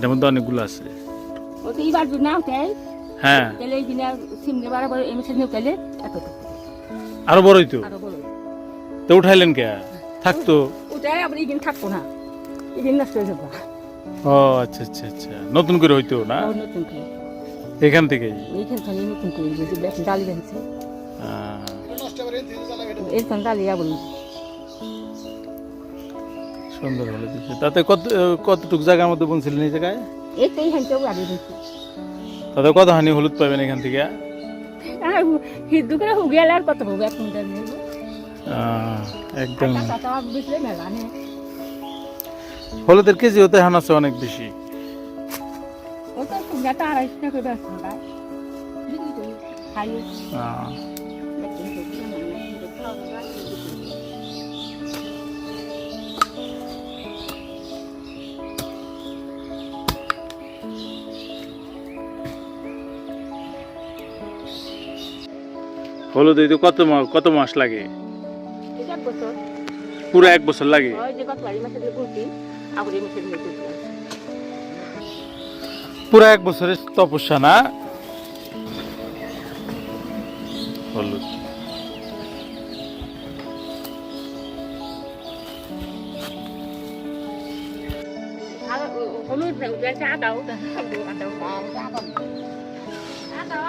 এটার মধ্যে অনেকগুলো আছে। হ্যাঁ। আরও বড়ই তো? আরও বড় তো উঠাইলেন কে? থাকতো থাকব না। ও আচ্ছা আচ্ছা আচ্ছা। নতুন করে হইতো না? আবার নতুন করে। এখান থেকেই? এইখান থেকে নতুন করে। এখন ডালি আহ, এরকম ডালি আবার সুন্দর হলো দিচ্ছে তাতে কত কতটুক জায়গার মধ্যে বলছিলেন এই জায়গায়? তো এইখান আগে দিচ্ছি তাতে কত হানি হলুদ পাবেন এখান থেকে? হিন্দু করে হুগিয়ালে আর কত হবে কুইন্টাল একদম। হলুদের কেজি হতে হান আছে অনেক বেশি। ও তো কুইন্টালটা আড়াইশো টাকা করে বেচতে হলুদ হইতে কত মাস কত মাস লাগে? এটা পুরো এক বছর লাগে? পুরো এক বছরের তপস্যা না? হলুদ। হলুদ না আদাও। আদাও আদাও। আদাও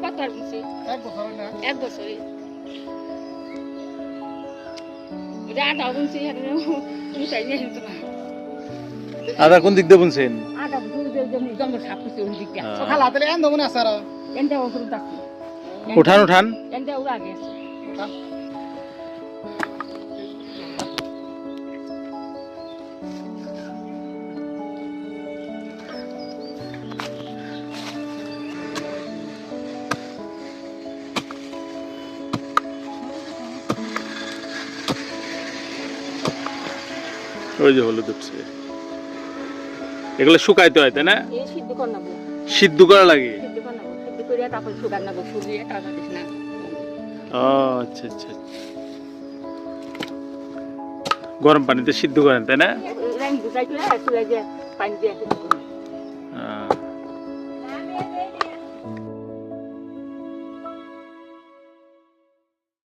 এক তুমি চাই নিয়ে আসতে না আদা কোন দিক দিয়ে বুনছেন? আদা বুঝে যেমন জঙ্গল সাপ করছে ওই দিকটা হ্যাঁ। সকাল হাতে এন দেবো না স্যার? এনটা ওষুধ উঠান উঠান। আগে আছে ওই যে হলুদ উঠছে। এগুলো শুকাইতে হয় তাই না? সিদ্ধ কর লাগে? আচ্ছা আচ্ছা আচ্ছা। গরম পানিতে সিদ্ধ করেন তাই না?